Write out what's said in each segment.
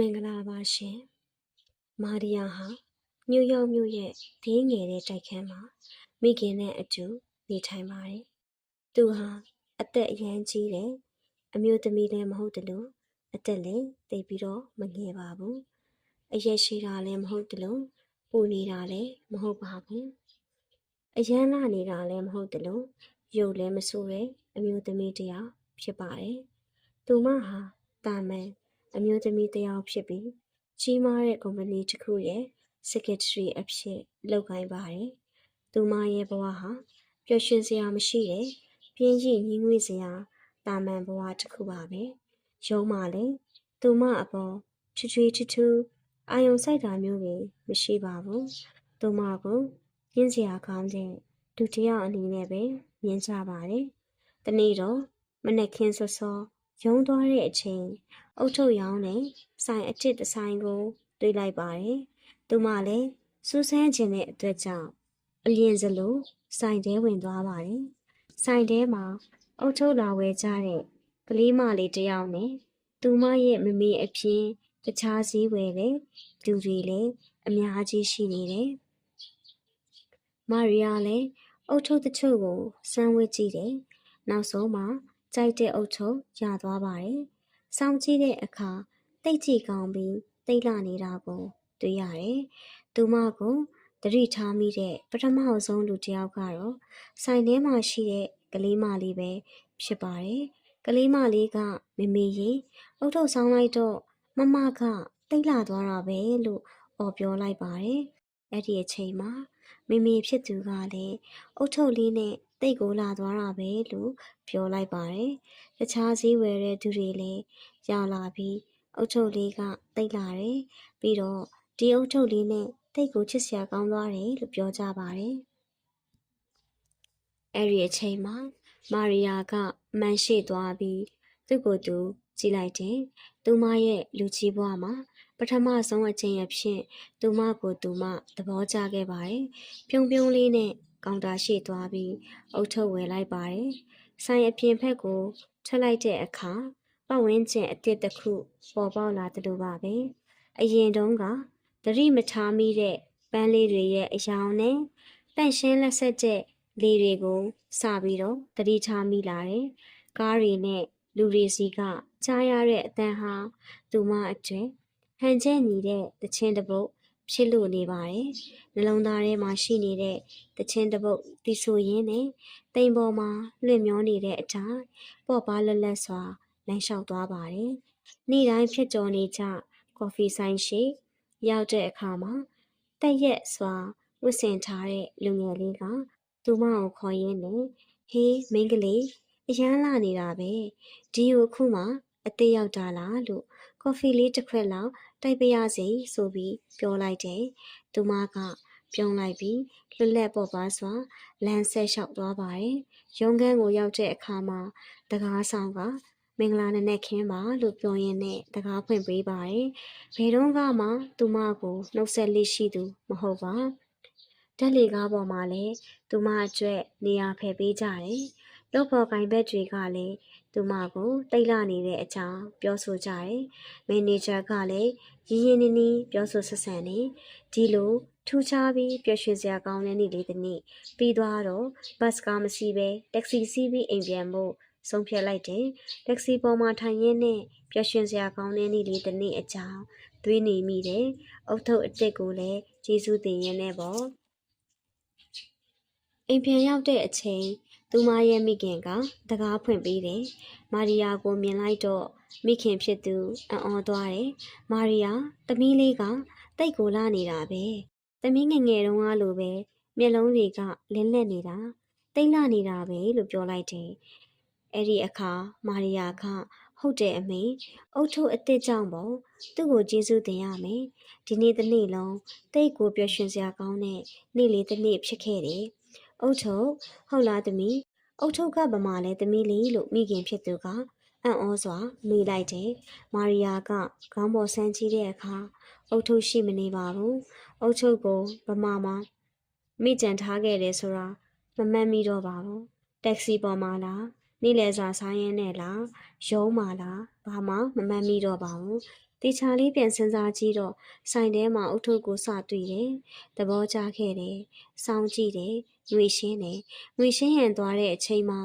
မင်္ဂလာပါရှင်မာရီယာဟာနယူးယောက်မြို့ရဲ့ဒေးငယ်တဲ့တိုက်ခန်းမှာမိခင်နဲ့အတူနေထိုင်ပါတယ်သူဟာအသက်အရန်ကြီးတယ်အမျိုးသမီးလည်းမဟုတ်တယ်လို့အသက်လည်းသိပ်ပြီးတော့မငယ်ပါဘူးအရက်ရှိတာလည်းမဟုတ်တယ်လို့ပူနေတာလည်းမဟုတ်ပါဘူးအရန်လာနေတာလည်းမဟုတ်တယ်လို့ရုပ်လည်းမဆိုးတဲ့အမျိုးသမီးတစ်ယောက်ဖြစ်ပါတယ်သူမဟာတာမန် အမျိုးသမီးတစ်ယောက်ဖြစ်ပြီးကြီးမားတဲ့ကုမ္ပဏီတစ်ခုရဲ့ secretary အဖြစ်လုပ်ကိုင်ပါတယ်။သူမရဲ့ဘဝဟာပျော်ရွှင်စရာမရှိတဲ့ပြင်းရည်ညီးငွေ့စရာတာမန်ဘဝတစ်ခုပါပဲ။ရုံးမှလည်းသူမအပေါ်ချွချွေချွထူးအာယုံစိုက်တာမျိုးတွေမရှိပါဘူး။သူမကိုပြင်းစရာကောင်းတဲ့ဒုတိယအနေနဲ့ပဲမြင်ကြပါတယ်။တနေ့တော့မနက်ခင်းစောစောရုံးသွားတဲ့အချိန် အုတ်ထုတ်ရောင်းတဲ့ဆိုင်အစ်စ်တစ်ဆိုင်ကို တွေ့လိုက်ပါတယ်။သူမလည်းစူးစမ်းခြင်းတဲ့အတွက်ကြောင့်အလျင်စလို့ဆိုင်ထဲဝင်သွားပါတယ်။ဆိုင်ထဲမှာအုတ်ထုတ်လာဝဲကြတဲ့ကလေးမလေးတစ်ယောက်နဲ့သူမရဲ့မမေအပြင်တခြားစည်းဝယ်တဲ့လူတွေလည်းအများကြီးရှိနေတယ်။မာရီယာလည်းအုတ်ထုတ်တချို့ကိုစမ်းဝဲကြည့်တယ်။နောက်ဆုံးမှာကြိုက်တဲ့အုတ်ထုတ်ရသွားပါတယ်။ စောင့်ကြည့်တဲ့အခါတိတ်ကြည့်ကောင်းပြီးတိတ်လာနေတာကိုတွေ့ရတယ်။သူမကိုတတိထားမိတဲ့ပထမအဆုံးလူတစ်ယောက်ကတော့ဆိုင်ထဲမှာရှိတဲ့ကလေးမလေးပဲဖြစ်ပါတယ်။ကလေးမလေးကမမေရေအုတ်ထုတ်ဆောင်လိုက်တော့မမကတိတ်လာသွားတာပဲလို့အော်ပြောလိုက်ပါတယ်။အဲ့ဒီအချိန်မှာမမေဖြစ်သူကလည်းအုတ်ထုတ်လေးနဲ့ တိတ်ကိုလာသွားတာပဲလို့ပြောလိုက်ပါတယ်။တခြားစည်းဝယ်တဲ့သူတွေလည်းရောက်လာပြီးအုတ်ထုတ်လေးကတိတ်လာတယ်။ပြီးတော့ဒီအုတ်ထုတ်လေးနဲ့တိတ်ကိုချစ်စရာကောင်းသွားတယ်လို့ပြောကြပါတယ်။အဲ့ဒီအချိန်မှာမာရီယာကမန်ရှိသွားပြီးသူ့ကိုယ်သူကြည့်လိုက်တယ်။သူမရဲ့လူကြီးဘဝမှာပထမဆုံးအချိန်အဖြစ်သူမကိုသူမသဘောကျခဲ့ပါတယ်။ပြုံးပြုံးလေးနဲ့ ကောင်တာရှိသွားပြီးအုတ်ထုတ်ဝယ်လိုက်ပါတယ်။ဆိုင်အပြင်ဘက်ကိုထွက်လိုက်တဲ့အခါပတ်ဝန်းကျင်အတစ်တစ်ခုပေါ်ပေါက်လာတယ်လို့ပါပဲ။အရင်တုန်းကသတိမထားမိတဲ့ပန်းလေးတွေရဲ့အယောင်နဲ့တန့်ရှင်းလက်ဆက်တဲ့လေးတွေကိုစပြီးတော့သတိထားမိလာတယ်။ကားတွေနဲ့လူတွေစီကကြားရတဲ့အတန်ဟာသူမအတွင်ဟန်ချက်ညီတဲ့တခြင်းတစ်ပုတ် ဖြစ်လို့နေပါတယ်။နှလုံးသားထဲမှာရှိနေတဲ့တခြင်းတစ်ပုတ်တီဆိုရင်းနဲ့တိမ်ပေါ်မှာလွင့်မျောနေတဲ့အတိုင်းပေါ့ပါလတ်လတ်စွာလမ်းလျှောက်သွားပါတယ်။နေ့တိုင်းဖြစ်ကြော်နေကြကော်ဖီဆိုင်ရှိ ရောက်တဲ့အခါမှာတက်ရက်စွာဝတ်ဆင်ထားတဲ့လူငယ်လေးကသူမကိုခေါ်ရင်းနဲ့ဟေးမင်းကလေးအရန်လာနေတာပဲဒီကိုအခုမှအသေးရောက်တာလားလို့ ကော်ဖီလေးတစ်ခွက်လောက်တိုက်ပြရစီဆိုပြီးပြောလိုက်တယ်။သူမကပြုံးလိုက်ပြီးလွတ်လပ်ပေါ်ပါစွာလမ်းဆက်လျှောက်သွားပါတယ်။ရုံးခန်းကိုရောက်တဲ့အခါမှာတကားဆောင်ကမင်္ဂလာနံနက်ခင်းပါလို့ပြောရင်းနဲ့တကားဖွင့်ပေးပါတယ်။ဘယ်တော့မှသူမကိုနှုတ်ဆက်လေးရှိသူမဟုတ်ပါ။တက်လေကားပေါ်မှာလည်းသူမအတွက်နေရာဖယ်ပေးကြတယ်။ လို့ပေါ်ကင်ဘက်တွေကလည်းသူမကိုတိတ်လာနေတဲ့အကြောင်းပြောဆိုကြတယ်။မန်နေဂျာကလည်းရင်းရင်းနှီးနှီးပြောဆိုဆက်ဆံနေဒီလိုထူးခြားပြီးပျော်ရွှင်စရာကောင်းတဲ့နေ့လေးတစ်နေ့ပြီးသွားတော့ဘတ်ကားမရှိဘဲတက္ကစီစီးပြီးအိမ်ပြန်ဖို့ဆုံးဖြတ်လိုက်တယ်။တက္ကစီပေါ်မှာထိုင်ရင်းနဲ့ပျော်ရွှင်စရာကောင်းတဲ့နေ့လေးတစ်နေ့အကြောင်းတွေးနေမိတယ်။အုတ်ထုတ်အစ်စ်ကိုလည်းကျေးဇူးတင်ရင်းနဲ့ပေါ့။အိမ်ပြန်ရောက်တဲ့အချိန် သူမရဲ့မိခင်က တကားဖွင့်ပေးတယ်။မာရီယာကိုမြင်လိုက်တော့မိခင်ဖြစ်သူအံ့ဩသွားတယ်။မာရီယာသမီးလေးကတိတ်ကိုလာနေတာပဲ။သမီးငယ်ငယ်တုန်းကလိုပဲမျက်လုံးတွေကလင်းလက်နေတာတိတ်လာနေတာပဲလို့ပြောလိုက်တယ်။အဲ့ဒီအခါမာရီယာကဟုတ်တယ်အမေအုတ်ထုအစ်စ်ကြောင့်ပေါ့သူ့ကိုကျေးဇူးတင်ရမယ်ဒီနေ့တစ်နေ့လုံးတိတ်ကိုပျော်ရွှင်စရာကောင်းတဲ့နေ့လေးတစ်နေ့ဖြစ်ခဲ့တယ် အုတ်ထုဟုတ်လားသမီးအုတ်ထုကဗမာလဲသမီးလေးလို့မိခင်ဖြစ်သူကအံ့ဩစွာမိလိုက်တယ်မာရီယာကခေါင်းပေါ်ဆန်းကြည့်တဲ့အခါအုတ်ထုရှိမနေပါဘူးအုတ်ထုကိုဗမာမှာမိကြံထားခဲ့တယ်ဆိုတာမမှတ်မိတော့ပါဘူးတက္ကစီပေါ်မှာလားနေ့လယ်စာစားရင်းနဲ့လားရုံးမာလားဘာမှမမှန်မိတော့ပါဘူး တေချာလေးပြန်စဉ်းစားကြည့်တော့ဆိုင်ထဲမှာအုတ်ထုပ်ကိုစတွေ့တယ်သဘောကျခဲ့တယ်စောင်းကြည့်တယ်ငွေရှင်းတယ်ငွေရှင်းရန်သွားတဲ့အချိန်မှာ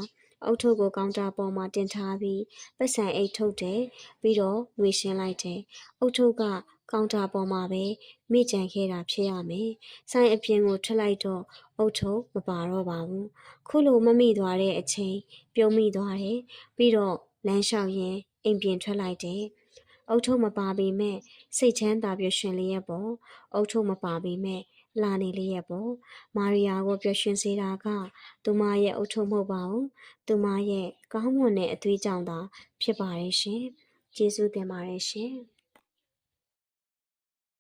အုတ်ထုပ်ကိုကောင်တာပေါ်မှာတင်ထားပြီးပတ်စံအိတ်ထုတ်တယ်ပြီးတော့ငွေရှင်းလိုက်တယ်အုတ်ထုပ်ကကောင်တာပေါ်မှာပဲမိကြံခဲ့တာဖြစ်ရမယ်ဆိုင်အပြင်ကိုထွက်လိုက်တော့အုတ်ထုပ်မပါတော့ပါဘူးခုလိုမမိသွားတဲ့အချိန်ပြုံးမိသွားတယ်ပြီးတော့လမ်းလျှောက်ရင်းအိမ်ပြင်ထွက်လိုက်တယ် အုတ်ထုပ်မပါပေမဲ့စိတ်ချမ်းသာပျော်ရွှင်လျက်ပေါ့အုတ်ထုပ်မပါပေမဲ့လာနေလျက်ပေါ့မာရီယာကိုပျော်ရွှင်စေတာကသူမရဲ့အုတ်ထုပ်မဟုတ်ပါဘူးသူမရဲ့ကောင်းမွန်တဲ့အသွေးကြောင့်သာဖြစ်ပါတယ်ရှင်ကျေးဇူးတင်ပါတယ်ရှင်